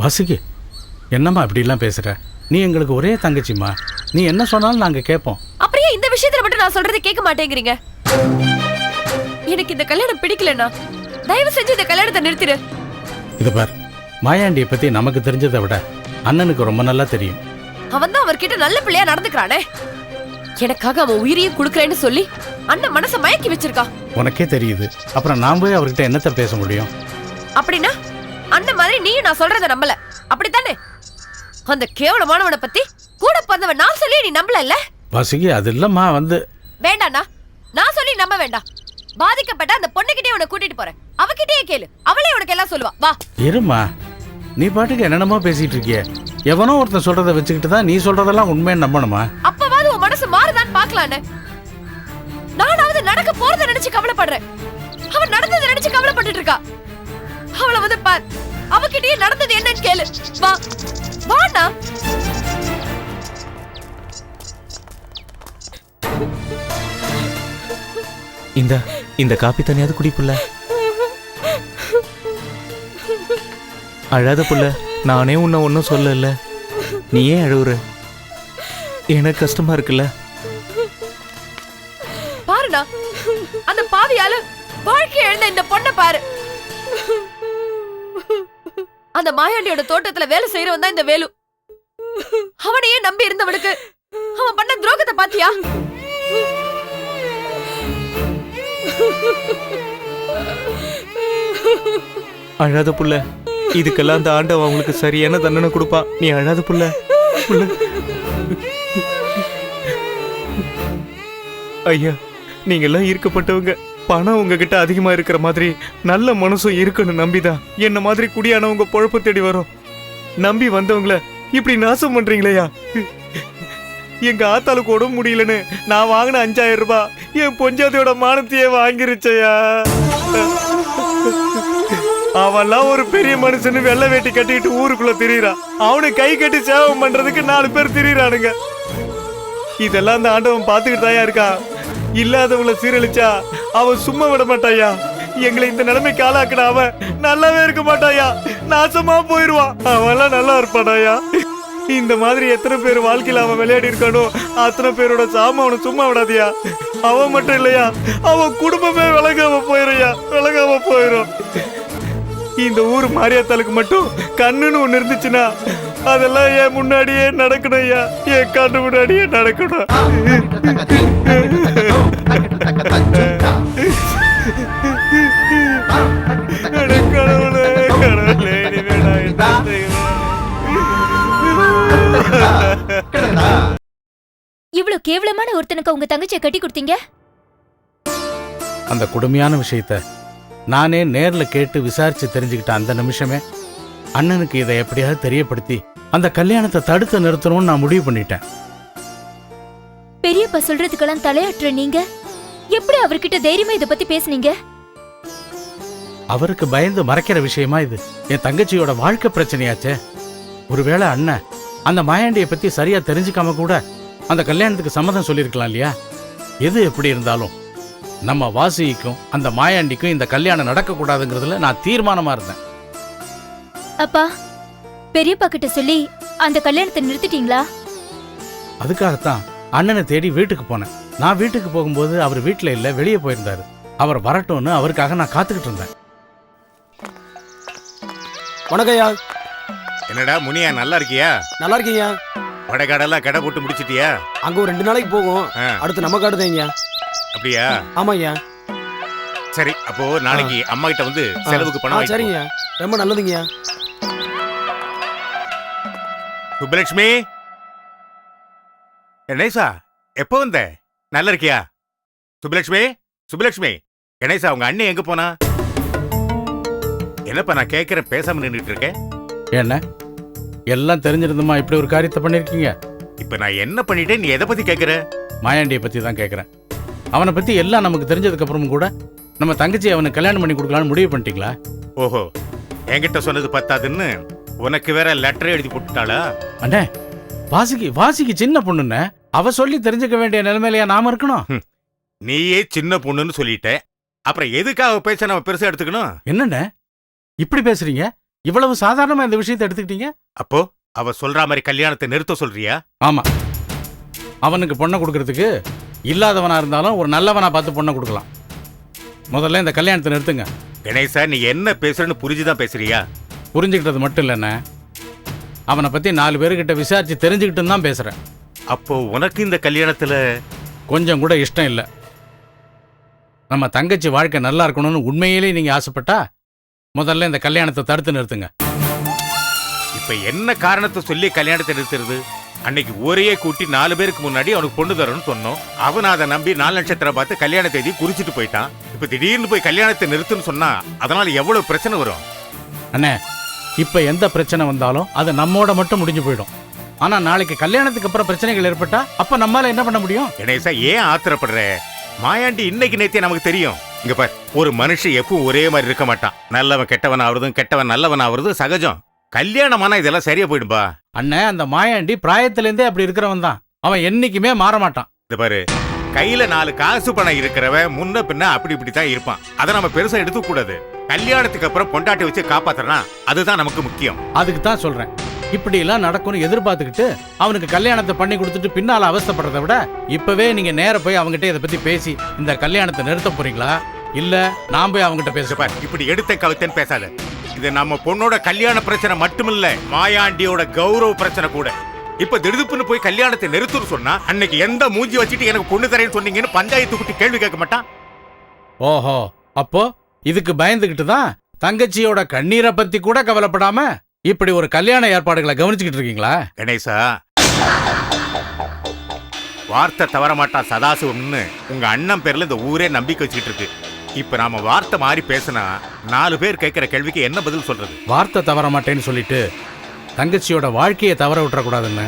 வாசுகி என்னம்மா இப்படிலாம் பேசுற? நீ எங்களுக்கு ஒரே தங்கச்சிம்மா. நீ என்ன சொன்னாலும் நாங்க கேட்போம் அப்படியே இந்த விஷயத்துல மட்டும் நான் சொல்றதை கேட்க மாட்டேங்கிறீங்க? எனக்கு இந்த கல்யாணம் பிடிக்கலண்ணா. தயவு செஞ்சு இந்த கல்யாணத்தை நிறுத்திடு இது பார் மாயாண்டியை பத்தி நமக்கு தெரிஞ்சதை விட அண்ணனுக்கு ரொம்ப நல்லா தெரியும். அவன் தான் அவர்கிட்ட நல்ல பிள்ளையா நடந்துக்கிறானே. எனக்காக அவன் உயிரையும் கொடுக்கறேன்னு சொல்லி அண்ணன் மனச மயக்கி வச்சிருக்கான். உனக்கே தெரியுது. அப்புறம் நான் போய் அவர்கிட்ட என்னத்த பேச முடியும்? அப்படின்னா அண்ணன் மாதிரி நீயும் நான் சொல்றத நம்பல. அப்படித்தானே? அந்த கேவலமானவனை பத்தி கூட பிறந்தவன் நான் சொல்லி நீ நம்பல வாசுகி அது இல்லம்மா வந்து. வேண்டாண்ணா நான் சொல்லி நம்ப வேண்டாம். பாதிக்கப்பட்ட அந்த பொண்ணுகிட்டே உன்னை கூட்டிட்டு போறேன். அவகிட்டயே கேளு. அவளே உனக்கு எல்லாம் சொல்லுவா. வா. இருமா நீ பாட்டுக்கு என்னென்னமோ பேசிட்டு இருக்கிய. எவனோ ஒருத்தன் சொல்றதை வச்சுக்கிட்டு தான் நீ சொல்றதெல்லாம் உண்மைன்னு நம்பணுமா? அப்பவாது உன் மனசு மாறுதான்னு பாக்கலான்னு நானாவது நடக்க போறத நினைச்சு கவலைப்படுறேன். அவன் நடந்ததை நினைச்சு கவலைப்பட்டுட்டு இருக்கா. அவளை வந்து பார். அவகிட்டயே நடந்தது என்னன்னு கேளு. வா. வாண்ணா இந்த இந்த காப்பி தனியாவது குடிப்புல அழாத புள்ள. நானே உன்னை ஒன்றும் சொல்லல. நீ ஏன் அழுவுற. எனக்கு கஷ்டமா இருக்குல்ல. பாருண்ணா அந்த பாவியால வாழ்க்கை இழந்த இந்த பொண்ணை பாரு. அந்த மாயாண்டியோட தோட்டத்துல வேலை செய்யறவன் தான் இந்த வேலு. அவனையே நம்பி இருந்தவனுக்கு அவன் பண்ண துரோகத்தை பாத்தியா? அழாத புள்ள இதுக்கெல்லாம் அந்த ஆண்டவன் அவங்களுக்கு சரியான தண்டனை கொடுப்பான் நீ அழாத புள்ள ஐயா நீங்க எல்லாம் ஈர்க்கப்பட்டவங்க. பணம் உங்ககிட்ட அதிகமா இருக்கிற மாதிரி நல்ல மனசும் இருக்குன்னு நம்பிதான். என்ன மாதிரி குடியானவங்க பொழப்பு தேடி வரும். நம்பி வந்தவங்கள இப்படி நாசம் பண்றீங்களேயா? எங்க ஆத்தாளுக்கு உடம்பு முடியலன்னு நான் வாங்கின அஞ்சாயிரம் ரூபாய் என் பொஞ்சாதியோட மானத்தையே வாங்கிருச்சையா? அவெல்லாம் ஒரு பெரிய மனுஷன்னு வெள்ளை வேட்டி கட்டிக்கிட்டு ஊருக்குள்ள திரியிறான். அவனை கை கட்டி சேவம் பண்றதுக்கு நாலு பேர் திரியிறானுங்க. இதெல்லாம் அந்த ஆண்டவன் பார்த்துக்கிட்டு தாயா இருக்கான். இல்லாதவங்கள சீரழிச்சா அவன் சும்மா விட மாட்டாயா? எங்களை இந்த நிலைமைக்கு ஆளாக்குன அவன் நல்லாவே இருக்க மாட்டாயா? நாசமா போயிருவான் அவன்லாம் நல்லா இருப்பானாயா? இந்த மாதிரி எத்தனை பேர் வாழ்க்கையில் அவன் விளையாடி இருக்கானோ அத்தனை பேரோட சாம அவனை சும்மா விடாதியா? அவன் மட்டும் இல்லையா? அவன் குடும்பமே விலகாம போயிடும்யா விலகாம போயிடும் இந்த ஊர் மாரியாத்தாளுக்கு மட்டும் கண்ணுன்னு ஒன்று இருந்துச்சுன்னா அதெல்லாம் என் முன்னாடியே நடக்கணும் ஐயா என் கண்ணு முன்னாடியே நடக்கணும். இவ்ளோ கேவலமான ஒருத்தனுக்கு உங்க தங்கச்சியை கட்டி கொடுத்தீங்க? அந்த கொடுமையான விஷயத்த நானே நேர்ல கேட்டு விசாரிச்சு தெரிஞ்சுக்கிட்ட அந்த நிமிஷமே அண்ணனுக்கு இதை எப்படியாவது தெரியப்படுத்தி அந்த கல்யாணத்தை தடுத்து நிறுத்தணும்னு நான் முடிவு பண்ணிட்டேன். பெரியப்பா சொல்றதுக்கெல்லாம் தலையாட்டுற நீங்க? எப்படி அவர்கிட்ட தைரியமா இத பத்தி பேசுனீங்க? அவருக்கு பயந்து மறைக்கிற விஷயமா இது? என் தங்கச்சியோட வாழ்க்கை பிரச்சனையாச்சே. ஒருவேளை அண்ணன் அந்த மாயாண்டியை பத்தி சரியா தெரிஞ்சுக்காம கூட அந்த கல்யாணத்துக்கு சம்மதம் சொல்லியிருக்கலாம் இல்லையா? எது எப்படி இருந்தாலும் நம்ம வாசிக்கும் அந்த மாயாண்டிக்கும் இந்த கல்யாணம் நடக்கக்கூடாதுங்கிறதுல நான் தீர்மானமா இருந்தேன். அப்பா பெரியப்பா கிட்ட சொல்லி அந்த கல்யாணத்தை நிறுத்திட்டீங்களா? அதுக்காகத்தான் அண்ணனை தேடி வீட்டுக்கு போனேன். நான் வீட்டுக்கு போகும்போது அவர் வீட்டில் இல்லை வெளியே போயிருந்தாரு. அவர் வரட்டும்னு அவருக்காக நான் காத்துக்கிட்டு இருந்தேன். வணக்கம்யா என்னடா முனியா நல்லா இருக்கியா? நல்லா இருக்கீங்க வடகாடெல்லாம் கடை போட்டு முடிச்சிட்டியா? அங்க ஒரு ரெண்டு நாளைக்கு போகும். ஆ, அடுத்து நம்ம காடு தாங்க அப்படியா? ஆமாய்யா சரி அப்போ நாளைக்கு அம்மா கிட்ட வந்து செலவுக்கு ஆ, பணம் வாங்கிட்டு போ. சரிங்க ரொம்ப நல்லதுங்கய்யா சுப்பலட்சுமி? கணேசா எப்போ வந்த? நல்லா இருக்கியா சுப்பலட்சுமி சுப்பலட்சுமி கணேசா உங்க அண்ணன் எங்க போனா? என்னப்பா நான் கேட்கறேன் பேசாம நின்றுட்டு இருக்கேன். என்ன? எல்லாம் தெரிஞ்சிருந்துமா இப்படி ஒரு காரியத்தை பண்ணிருக்கீங்க? இப்ப நான் என்ன பண்ணிட்டேன் நீ எதை பத்தி கேட்கற மாயாண்டியை பத்தி தான் கேட்குறேன் அவனை பத்தி எல்லாம் நமக்கு தெரிஞ்சதுக்கு அப்புறமும் கூட நம்ம தங்கச்சி அவனுக்கு கல்யாணம் பண்ணி கொடுக்கலான்னு முடிவு பண்ணிட்டீங்களா? ஓஹோ என்கிட்ட சொன்னது பத்தாதுன்னு உனக்கு வேற லெட்டர் எழுதி போட்டுட்டாளா? அண்ணே வாசிக்கு வாசிக்கு சின்ன பொண்ணுன்னு அவ சொல்லி தெரிஞ்சுக்க வேண்டிய நிலைமையிலயா நாம இருக்கணும்? நீயே சின்ன பொண்ணுன்னு சொல்லிட்ட அப்புறம் எதுக்காக பேச நம்ம பெருசா எடுத்துக்கணும்? என்னண்ணே? இப்படி பேசுறீங்க? இவ்வளவு சாதாரணமா இந்த விஷயத்தை எடுத்துக்கிட்டீங்க? அப்போ அவ சொல்ற மாதிரி கல்யாணத்தை நிறுத்த சொல்றியா? ஆமா. அவனுக்கு பொண்ணை கொடுக்கறதுக்கு இல்லாதவனா இருந்தாலும் ஒரு நல்லவனா பார்த்து பொண்ணை கொடுக்கலாம். முதல்ல இந்த கல்யாணத்தை நிறுத்துங்க. கணேசா நீ என்ன பேசுறன்னு புரிஞ்சுதான் பேசுறியா? புரிஞ்சுக்கிட்டது மட்டும் இல்லைண்ணே. அவனை பத்தி நாலு பேர்கிட்ட விசாரிச்சு தெரிஞ்சுக்கிட்டு தான் பேசுறேன். அப்போ உனக்கு இந்த கல்யாணத்துல கொஞ்சம் கூட இஷ்டம் இல்லை. நம்ம தங்கச்சி வாழ்க்கை நல்லா இருக்கணும்னு உண்மையிலேயே நீங்க ஆசைப்பட்டா முதல்ல இந்த கல்யாணத்தை தடுத்து நிறுத்துங்க. இப்ப என்ன காரணத்தை சொல்லி கல்யாணத்தை நிறுத்துறது? அன்னைக்கு ஒரே கூட்டி நாலு பேருக்கு முன்னாடி அவனுக்கு பொண்ணு தரணும்னு சொன்னோம். அவன் அதை நம்பி நாலு நட்சத்திரம் பார்த்து கல்யாண தேதி குறிச்சிட்டு போயிட்டான். இப்ப திடீர்னு போய் கல்யாணத்தை நிறுத்துன்னு சொன்னா அதனால எவ்வளவு பிரச்சனை வரும்? அண்ணே இப்ப எந்த பிரச்சனை வந்தாலும் அது நம்மோட மட்டும் முடிஞ்சு போயிடும். ஆனா நாளைக்கு கல்யாணத்துக்கு அப்புறம் பிரச்சனைகள் ஏற்பட்டா அப்ப நம்மால என்ன பண்ண முடியும்? கணேசா ஏன் ஆத்திரப்படுற? மாயாண்டி இன்னைக்கு நேத்தே நமக்கு தெரியும். இங்க பார் ஒரு மனுஷன் எப்பவும் ஒரே மாதிரி இருக்க மாட்டான். நல்லவன் கெட்டவன் ஆவறதும் கெட்டவன் நல்லவன் ஆவறதும் சகஜம். கல்யாணமானா இதெல்லாம் சரியா போயிடும்பா? அண்ணே அந்த மாயாண்டி பிராயத்திலேருந்தே அப்படி இருக்கிறவன் தான். அவன் என்னைக்குமே மாற மாட்டான். இந்த பாரு கையில நாலு காசு பணம் இருக்கிறவன் முன்ன பின்ன அப்படி இப்படி தான் இருப்பான். அதை நம்ம பெருசா எடுத்துக்க கூடாது. கல்யாணத்துக்கு அப்புறம் பொண்டாட்டி வச்சு காப்பாத்துறனா அதுதான் நமக்கு முக்கியம். அதுக்கு தான் சொல்றேன். இப்படி எல்லாம் நடக்கும்னு எதிர்பார்த்துக்கிட்டு அவனுக்கு கல்யாணத்தை பண்ணி கொடுத்துட்டு பின்னால அவஸ்தைப்படுறதை விட இப்பவே நீங்க நேர போய் அவங்ககிட்ட இதை பத்தி பேசி இந்த கல்யாணத்தை நிறுத்த போறீங்களா? இல்ல நான் போய் அவங்ககிட்ட பாரு, இப்படி எடுத்த கவித்தன்னு பேசாத. இது நம்ம பொண்ணோட கல்யாண பிரச்சனை மட்டுமில்ல மாயாண்டியோட கௌரவ பிரச்சனை கூட. இப்ப திடுதுப்புன்னு போய் கல்யாணத்தை நிறுத்துன்னு சொன்னா அன்னைக்கு எந்த மூஞ்சி வச்சுட்டு எனக்கு பொண்ணு தரேன்னு சொன்னீங்கன்னு பஞ்சாயத்து குட்டி கேள்வி கேட்க மாட்டான்? ஓஹோ அப்போ இதுக்கு பயந்துகிட்டு தான் தங்கச்சியோட கண்ணீரை பத்தி கூட கவலைப்படாம இப்படி ஒரு கல்யாண ஏற்பாடுகளை கவனிச்சுக்கிட்டு இருக்கீங்களா? கணேசா வார்த்தை தவற மாட்டான் சதாசிவம்னு உங்க அண்ணன் பேர்ல இந்த ஊரே நம்பிக்கை வச்சுக்கிட்டு இருக்கு. இப்ப நாம வார்த்தை மாறி பேசினா நாலு பேர் கேட்கிற கேள்விக்கு என்ன பதில் சொல்றது? வார்த்தை தவற மாட்டேன்னு சொல்லிட்டு தங்கச்சியோட வாழ்க்கையை தவற விட்டுறக்கூடாதுன்னு.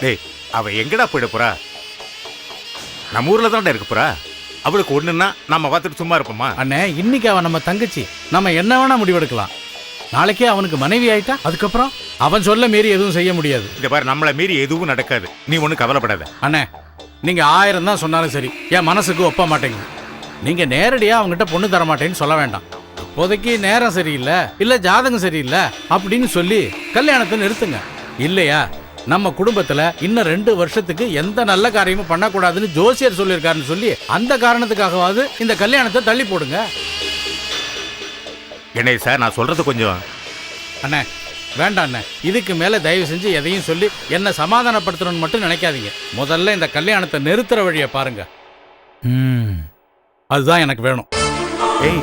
டேய் அவ எங்கடா போயிட போறா? நம்ம ஊர்ல தான்டா இருக்க போறா? அவளுக்கு ஒண்ணுன்னா நம்ம பார்த்துட்டு சும்மா இருப்போமா? அண்ணே இன்னைக்கு அவன் நம்ம தங்கச்சி. நம்ம என்ன வேணா முடிவெடுக்கலாம். நாளைக்கே அவனுக்கு மனைவி ஆயிட்டா அதுக்கப்புறம் அவன் சொல்ல மீறி எதுவும் செய்ய முடியாது. இந்த பாரு நம்மள மீறி எதுவும் நடக்காது. நீ ஒன்றும் கவலைப்படாத. அண்ணே நீங்க ஆயிரம் தான் சொன்னாலும் சரி என் மனசுக்கு ஒப்ப மாட்டேங்குது. நீங்க நேரடியா அவங்ககிட்ட பொண்ணு தர மாட்டேன்னு சொல்ல வேண்டாம். இப்போதைக்கு நேரம் சரியில்லை இல்ல ஜாதகம் சரியில்லை அப்படின்னு சொல்லி கல்யாணத்தை நிறுத்துங்க. இல்லையா? நம்ம குடும்பத்துல இன்னும் ரெண்டு வருஷத்துக்கு எந்த நல்ல காரியமும் பண்ணக்கூடாதுன்னு ஜோசியர் சொல்லியிருக்காருன்னு சொல்லி அந்த காரணத்துக்காகவாவது இந்த கல்யாணத்தை தள்ளி போடுங்க. கணேசா நான் சொல்றது கொஞ்சம் அண்ணே வேண்டாம் அண்ணே. இதுக்கு மேல தயவு செஞ்சு எதையும் சொல்லி என்ன சமாதானப்படுத்தணும்னு மட்டும் நினைக்காதீங்க. முதல்ல இந்த கல்யாணத்தை நிறுத்துற வழியை பாருங்க. ம், அதுதான் எனக்கு வேணும். ஏய்.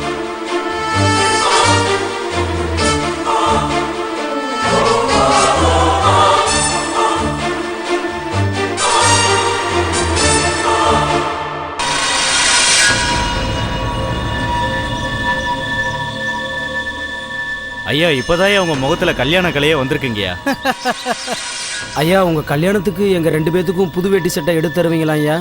ஐயா இப்போதான் உங்க முகத்துல கல்யாண கலையே வந்திருக்குங்கய்யா? ஐயா உங்க கல்யாணத்துக்கு எங்க ரெண்டு பேத்துக்கும் புது வேட்டி சட்டை எடுத்து தருவீங்களா ஐயா?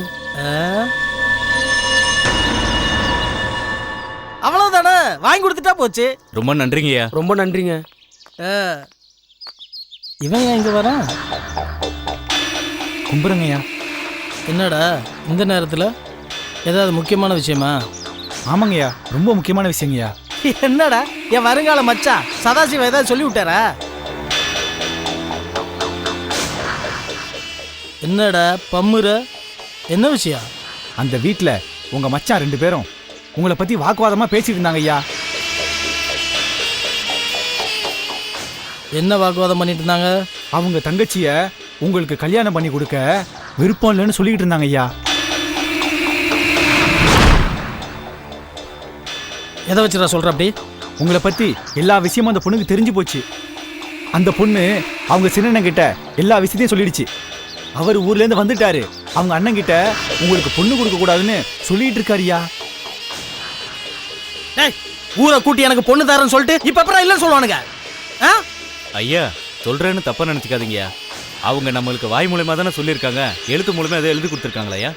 அவ்வளவுதானே? வாங்கி கொடுத்துட்டா போச்சு. ரொம்ப நன்றிங்கய்யா. ரொம்ப நன்றிங்க. இவன் ஏன் இங்க வரான்? கும்பிடுங்கய்யா என்னடா இந்த நேரத்துல? ஏதாவது முக்கியமான விஷயமா? ஆமாங்கய்யா ரொம்ப முக்கியமான விஷயங்கய்யா. என்னடா? என் வருங்கால மச்சான் சதாசிவம் ஏதாவது சொல்லி விட்டாரா என்னடா பம்முற? என்ன விஷயம்? அந்த வீட்ல உங்க மச்சான் ரெண்டு பேரும். உங்களை பத்தி வாக்குவாதமா பேசிட்டு இருந்தாங்க ஐயா. என்ன வாக்குவாதம் பண்ணிட்டு இருந்தாங்க? அவங்க தங்கச்சிய உங்களுக்கு கல்யாணம் பண்ணி கொடுக்க விருப்பம் இல்லைன்னு சொல்லிக்கிட்டு இருந்தாங்க ஐயா. எதை வச்சுடா சொல்ற அப்படி உங்களை பத்தி எல்லா விஷயமும் அந்த பொண்ணுக்கு தெரிஞ்சு போச்சு. அந்த பொண்ணு அவங்க சின்னண்ணன் கிட்ட எல்லா விஷயத்தையும் சொல்லிடுச்சு. அவர் ஊர்ல இருந்து வந்துட்டாரு. அவங்க அண்ணன் கிட்ட உங்களுக்கு பொண்ணு கொடுக்க கூடாதுன்னு சொல்லிட்டு இருக்காருயா டேய் ஊரை கூட்டி எனக்கு பொண்ணு தரேன்னு சொல்லிட்டு இப்ப அப்புறம் இல்லைன்னு சொல்லுவானுங்க? ஆ? ஐயா சொல்றேன்னு தப்பா நினைச்சுக்காதீங்கய்யா அவங்க நம்மளுக்கு வாய் மூலியமா தானே சொல்லியிருக்காங்க. எழுத்து மூலமா எதை எழுதி கொடுத்துருக்காங்களா ஐயா?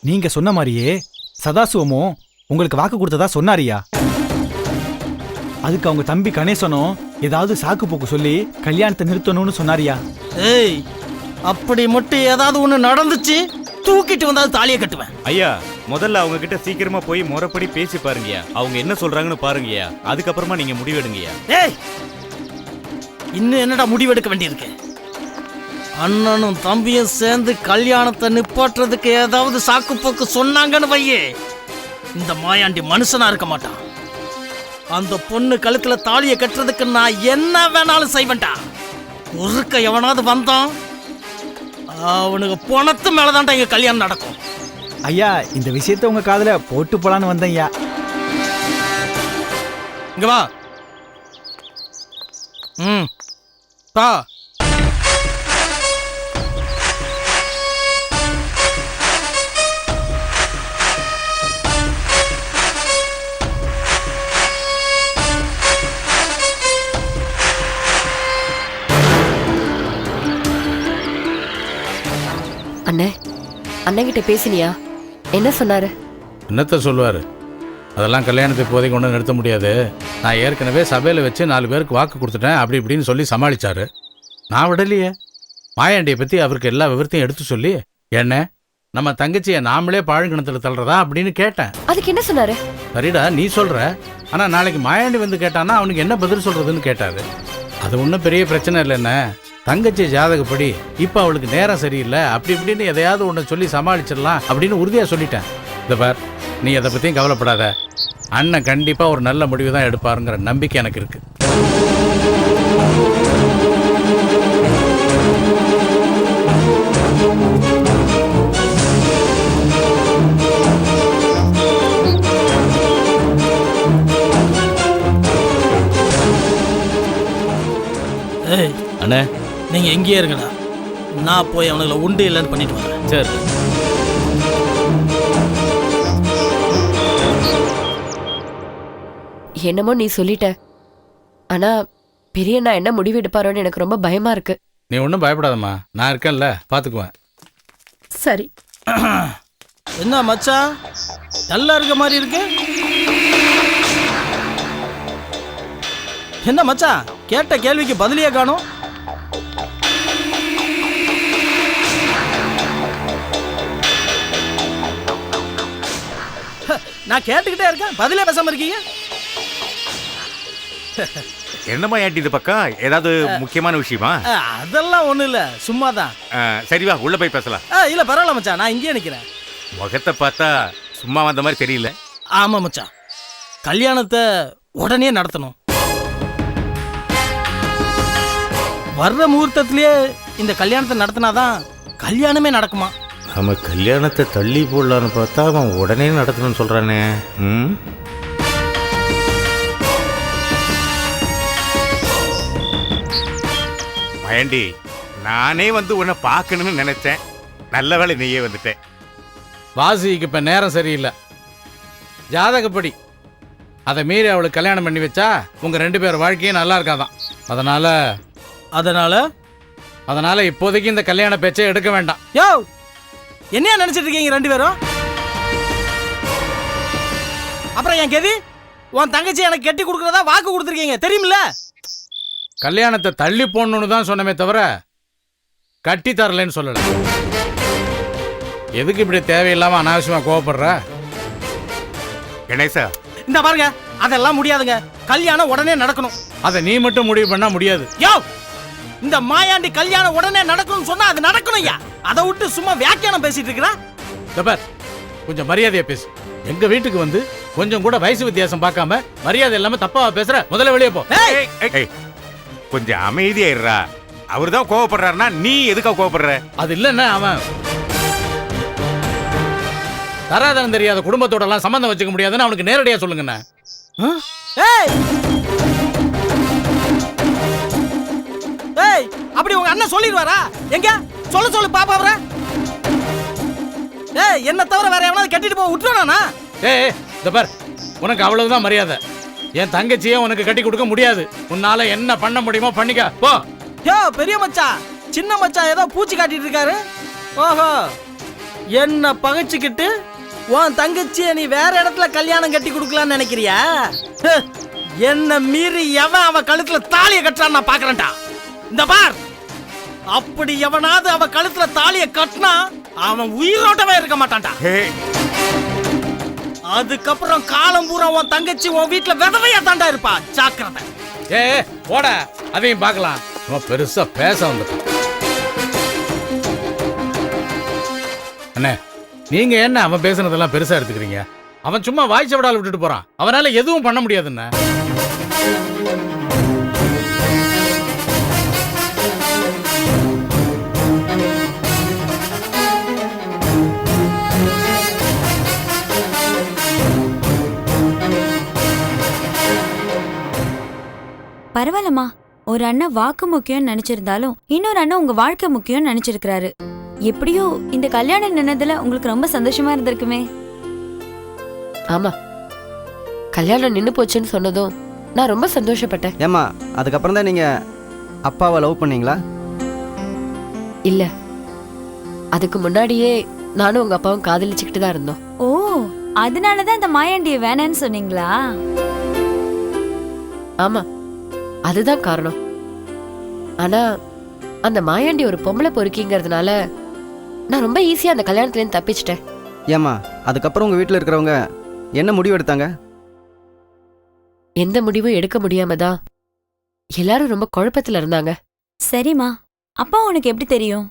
நீங்க சொன்ன மாதிரியே சதாசிவமும் உங்களுக்கு வாக்கு கொடுத்ததா சொன்னாரியா? அதுக்கு அவங்க தம்பி கணேசனும் ஏதாவது சாக்கு போக்கு சொல்லி கல்யாணத்தை நிறுத்தணும்னு சொன்னாரியா? ஏய் அப்படி மட்டும் ஏதாவது ஒண்ணு நடந்துச்சு தூக்கிட்டு வந்தாலும் தாலியை கட்டுவேன். ஐயா முதல்ல அவங்க கிட்ட சீக்கிரமா போய் முறைப்படி பேசி பாருங்கய்யா. அவங்க என்ன சொல்றாங்கன்னு பாருங்கய்யா. அதுக்கப்புறமா நீங்க முடிவெடுங்கய்யா. டேய் இன்னும் என்னடா முடிவெடுக்க வேண்டியிருக்கு? அண்ணனும் தம்பியும் சேர்ந்து கல்யாணத்தை நிப்பாட்டுறதுக்கு ஏதாவது சாக்கு போக்கு சொன்னாங்கன்னு வையே. இந்த மாயாண்டி மனுஷனா இருக்க மாட்டான். அந்த பொண்ணு கழுத்துல தாலியை கட்டுறதுக்கு நான் என்ன வேணாலும் செய்வேன்டா. ஒருக்க எவனாவது வந்தான் அவனுக்கு பணத்து மேலதான்டா இங்க கல்யாணம் நடக்கும். ஐயா இந்த விஷயத்த உங்க காதுல போட்டு போலான்னு வந்தேன் ஐயா. இங்க வா. ம் பா. அண்ணே அண்ணன்கிட்ட பேசினியா? என்ன சொன்னாரு? என்னத்த சொல்லுவார்? அதெல்லாம் கல்யாணத்தை இப்போதைக்கு கொண்டு நிறுத்த முடியாது. நான் ஏற்கனவே சபையில் வச்சு நாலு பேருக்கு வாக்கு கொடுத்துட்டேன் அப்படி இப்படின்னு சொல்லி சமாளிச்சாரு. நான் விடலையே. மாயாண்டியை பற்றி அவருக்கு எல்லா விவரத்தையும் எடுத்து சொல்லி என்ன நம்ம தங்கச்சியை நாமளே பாழுங்கிணத்துல தள்ளுறதா? அப்படின்னு கேட்டேன். அதுக்கு என்ன சொன்னாரு? சரிடா நீ சொல்ற. ஆனா நாளைக்கு மாயாண்டி வந்து கேட்டானா அவனுக்கு என்ன பதில் சொல்றதுன்னு கேட்டாரு. அது ஒன்றும் பெரிய பிரச்சனை இல்லைண்ணே. தங்கச்சி ஜாதகப்படி இப்போ அவளுக்கு நேரம் சரியில்லை அப்படி இப்படின்னு எதையாவது ஒன்று சொல்லி சமாளிச்சிடலாம் அப்படின்னு உறுதியாக சொல்லிட்டேன். இந்த பார் நீ அதை பற்றியும் கவலைப்படாத. அண்ணன் கண்டிப்பாக ஒரு நல்ல முடிவு தான் எடுப்பாருங்கிற நம்பிக்கை எனக்கு இருக்குது நீங்க எங்கேயே இருங்கடா. நான் போய் அவனுங்களை உண்டு இல்லைன்னு பண்ணிட்டு வரேன். சரி. என்னமோ நீ சொல்லிட்ட. ஆனா பெரியண்ணா என்ன முடிவு எடுப்பாரோன்னு எனக்கு ரொம்ப பயமா இருக்கு. நீ ஒன்றும் பயப்படாதம்மா. நான் இருக்கேன்ல பார்த்துக்குவேன் சரி. என்ன மச்சான் நல்லா இருக்க மாதிரி இருக்கு? என்ன மச்சான் கேட்ட கேள்விக்கு பதிலியே காணும். நான் கேட்டுக்கிட்டே இருக்கேன். பதிலே பேசாம இருக்கீங்க? என்னம்மா ஏன்டி இந்த பக்கம்? ஏதாவது முக்கியமான விஷயமா? அதெல்லாம் ஒண்ணும் இல்ல. சும்மா தான் சரி வா உள்ள போய் பேசலாம். இல்ல பரவாயில்ல மச்சான். நான் இங்கேயே நிக்கிறேன். முகத்தை பார்த்தா சும்மா வந்த மாதிரி தெரியல. ஆமா மச்சான். கல்யாணத்தை உடனே நடத்தணும். வர்ற முகூர்த்தத்திலேயே இந்த கல்யாணத்தை நடத்தினாதான் கல்யாணமே நடக்குமா? நம்ம கல்யாணத்தை தள்ளி போடலான்னு பார்த்தா அவன் உடனே நடத்தணும்னு சொல்றானே. ம்? மயண்டி நானே வந்து உன்னை பார்க்கணும்னு நினைச்சேன். நல்ல வேளை நீயே வந்துட்டேன் வாசிக்கு இப்போ நேரம் சரியில்லை. ஜாதகப்படி. அதை மீறி அவளுக்கு கல்யாணம் பண்ணி வச்சா உங்கள் ரெண்டு பேர் வாழ்க்கையும் நல்லா இருக்காதான். அதனால் அதனால? அதனால் இப்போதைக்கு இந்த கல்யாண பேச்சை எடுக்க வேண்டாம். யோ! என்னையா நினைச்சிட்டு இருக்கீங்க ரெண்டு பேரும்? அப்புறம் என் கெதி உன் தங்கச்சி எனக்கு கட்டி கொடுக்கறதா வாக்கு கொடுத்துருக்கீங்க தெரியுமில்ல? கல்யாணத்தை தள்ளி போடணும்னு தான் சொன்னமே தவிர கட்டி தரலைன்னு சொல்லலை. எதுக்கு இப்படி தேவையில்லாமல் அனாவசியமாக கோவப்படுற? கணேசா இந்த பாருங்க அதெல்லாம் முடியாதுங்க. கல்யாணம் உடனே நடக்கணும். அதை நீ மட்டும் முடிவு பண்ணா முடியாது. யோ! இந்த மாயாண்டி கல்யாணம் உடனே நடக்கணும்னு சொன்னா அது நடக்கணும் ஐயா. அதை விட்டு சும்மா வியாக்கியானம் பேசிட்டு இருக்கிறா? இந்த பார் கொஞ்சம் மரியாதையா பேசு. எங்க வீட்டுக்கு வந்து கொஞ்சம் கூட வயசு வித்தியாசம் பார்க்காம மரியாதை இல்லாம தப்பாவா பேசுற? முதல்ல வெளியே போ. ஏய்! ஏய், கொஞ்சம் அமைதியா இருடா. அவர் தான் கோவப்படுறாருன்னா நீ எதுக்காக கோவப்படுற? அது இல்லைன்னா அவன் தராதரம் தெரியாத குடும்பத்தோட எல்லாம் சம்பந்தம் வச்சுக்க முடியாதுன்னு அவனுக்கு நேரடியா சொல்லுங்கண்ணே. ஏய்! ஏய் அப்படி உங்க அண்ணன் சொல்லிடுவாரா? எங்க? சொல்ல சொல்லு பாப்பா அவரை. ஏய் என்ன தவிர வேற எவனாவது கட்டிட்டு போக விட்டுறானா ஏய் இந்த பார். உனக்கு அவ்வளவுதான் மரியாதை. என் தங்கச்சியே உனக்கு கட்டி கொடுக்க முடியாது. உன்னால என்ன பண்ண முடியுமோ பண்ணிக்க. போ. யோ பெரிய மச்சான் சின்ன மச்சான் ஏதோ பூச்சி காட்டிட்டு இருக்காரு. ஓஹோ என்ன பகைச்சுக்கிட்டு உன் தங்கச்சிய நீ வேற இடத்துல கல்யாணம் கட்டி கொடுக்கலாம்னு நினைக்கிறியா? என்ன மீறி எவன் அவ கழுத்துல தாலிய கட்டுறான்னு நான் பாக்குறேன்டா. இந்த பார். அப்படி எவனாவது அவ கழுத்துல தாலிய கட்டினா அவன் உயிரோட்டமே இருக்க மாட்டான்டா. அதுக்கப்புறம் காலம் பூரா உன் தங்கச்சி உன் வீட்டுல விதவையா தாண்டா இருப்பா. ஜாக்கிரதை. ஏ போட. அதையும் பார்க்கலாம். அவன் பெருசா பேச வந்துட்டான் அண்ணே நீங்க என்ன அவன் பேசுனதெல்லாம் பெருசா எடுத்துக்கிறீங்க? அவன் சும்மா வாய்ச்ச விடால விட்டுட்டு போறான். அவனால எதுவும் பண்ண முடியாதுண்ணே. பரவாயில்லம்மா. ஒரு அண்ணன் வாக்கு முக்கியம்னு நினைச்சிருந்தாலும் இன்னொரு அண்ணன் உங்க வாழ்க்கை முக்கியம்னு நினைச்சிருக்கிறாரு. எப்படியோ இந்த கல்யாணம் நின்னதுல உங்களுக்கு ரொம்ப சந்தோஷமா இருந்திருக்குமே. ஆமா. கல்யாணம் நின்னு போச்சுன்னு சொன்னதும் நான் ரொம்ப சந்தோஷப்பட்டேன். ஏம்மா அதுக்கப்புறம் தான் நீங்கள் அப்பாவை லவ் பண்ணீங்களா? இல்ல. அதுக்கு முன்னாடியே நானும் உங்க அப்பாவும் காதலிச்சுக்கிட்டு தான் இருந்தோம். ஓ அதனாலதான் இந்த மாயாண்டிய வேணான்னு சொன்னீங்களா? ஆமா. அதுதான் காரணம். ஆனா அந்த மாயாண்டி ஒரு பொம்பளை பொறுக்கிங்கிறதுனால நான் ரொம்ப ஈஸியா அந்த கல்யாணத்துல இருந்து தப்பிச்சிட்டேன். ஏம்மா அதுக்கப்புறம் உங்கள் வீட்டில் இருக்கிறவங்க என்ன முடிவு எடுத்தாங்க? எந்த முடிவும் எடுக்க முடியாம தான் எல்லாரும் ரொம்ப குழப்பத்துல இருந்தாங்க. சரிம்மா அப்பா உனக்கு எப்படி தெரியும்?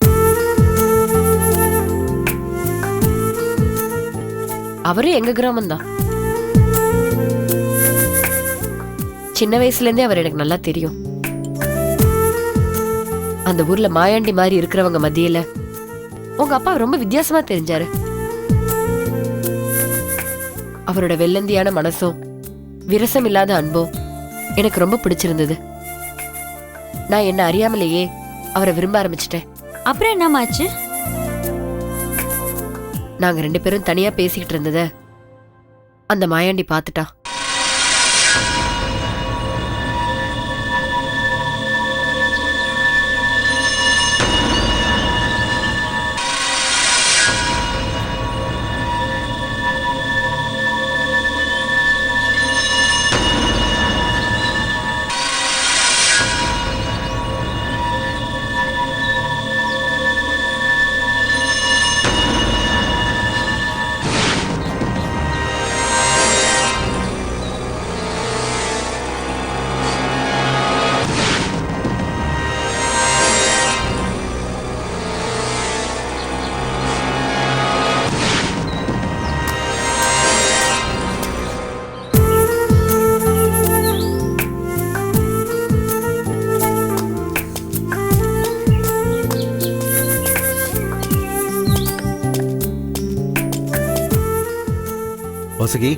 அவரும் எங்க கிராமம் சின்ன வயசுல இருந்தே அவர் எனக்கு நல்லா தெரியும். அந்த ஊர்ல மாயாண்டி மாதிரி இருக்கிறவங்க மத்தியில உங்க அப்பா ரொம்ப வித்தியாசமா தெரிஞ்சாரு. அவரோட வெள்ளந்தியான மனசும் விரசம் இல்லாத அன்பும் எனக்கு ரொம்ப பிடிச்சிருந்தது. நான் என்ன அறியாமலேயே அவரை விரும்ப ஆரம்பிச்சிட்டேன். அப்புறம் என்னமாச்சு? நாங்க ரெண்டு பேரும் தனியா பேசிக்கிட்டு இருந்தத அந்த மாயாண்டி பார்த்துட்டா. வாசுகி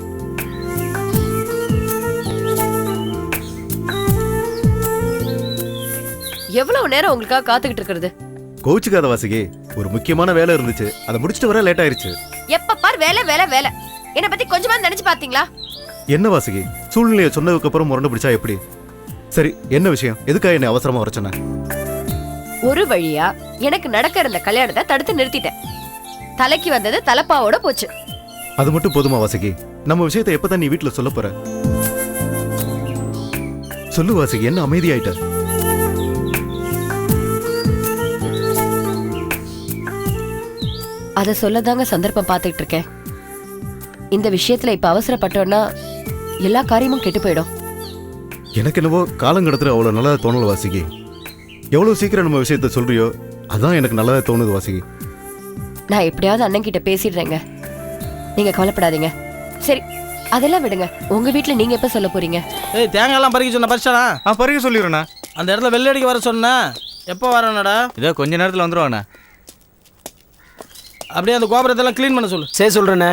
எவ்வளவு நேரம் உங்களுக்காக காத்துக்கிட்டு இருக்கிறது? கோச்சுக்காத வாசுகி ஒரு முக்கியமான வேலை இருந்துச்சு. அதை முடிச்சுட்டு வர லேட் ஆயிருச்சு. எப்ப பார் வேலை வேலை வேலை. என்ன பத்தி கொஞ்சமா நினைச்சு பாத்தீங்களா? என்ன வாசுகி சூழ்நிலையை சொன்னதுக்கு அப்புறம் முரண்டு பிடிச்சா எப்படி? சரி என்ன விஷயம்? எதுக்காக என்ன அவசரமா வர சொன்ன? ஒரு வழியா எனக்கு நடக்க இருந்த கல்யாணத்தை தடுத்து நிறுத்திட்டேன். தலைக்கு வந்தது தலப்பாவோட போச்சு. அது மட்டும் போதுமா வாசுகி? நம்ம விஷயத்தை எப்பதான் நீ வீட்டுல சொல்ல போற? சொல்லு வாசுகி என்ன அமைதியாயிட்ட? அதை சொல்லதாங்க சந்தர்ப்பம் பார்த்துக்கிட்டு இருக்கேன் இந்த விஷயத்துல இப்ப அவசரப்பட்டோம்னா எல்லா காரியமும் கெட்டு போயிடும். எனக்கு என்னவோ காலங்கடத்துல அவ்வளவு நல்லா தோணல வாசுகி. எவ்வளவு சீக்கிரம் நம்ம விஷயத்த சொல்றியோ அதான் எனக்கு நல்லா தோணுது வாசுகி. நான் எப்படியாவது அண்ணன் கிட்ட பேசிடுறேங்க. நீங்க கவலைப்படாதீங்க. சரி அதெல்லாம் விடுங்க. உங்க வீட்ல நீங்க எப்ப சொல்ல போறீங்க? ஏய் தேங்காய்லாம் பறிக்க சொன்ன பறிச்சானா? ஆ பறிக்க சொல்லிடுறேண்ணா. அந்த இடத்துல வெள்ளடிக்கு வர சொன்ன. எப்போ வரணும்டா இதோ கொஞ்ச நேரத்தில் வந்துருவாண்ணே அப்படியே அந்த கோபுரத்தெல்லாம் க்ளீன் பண்ண சொல்லு. சரி சொல்கிறேண்ணே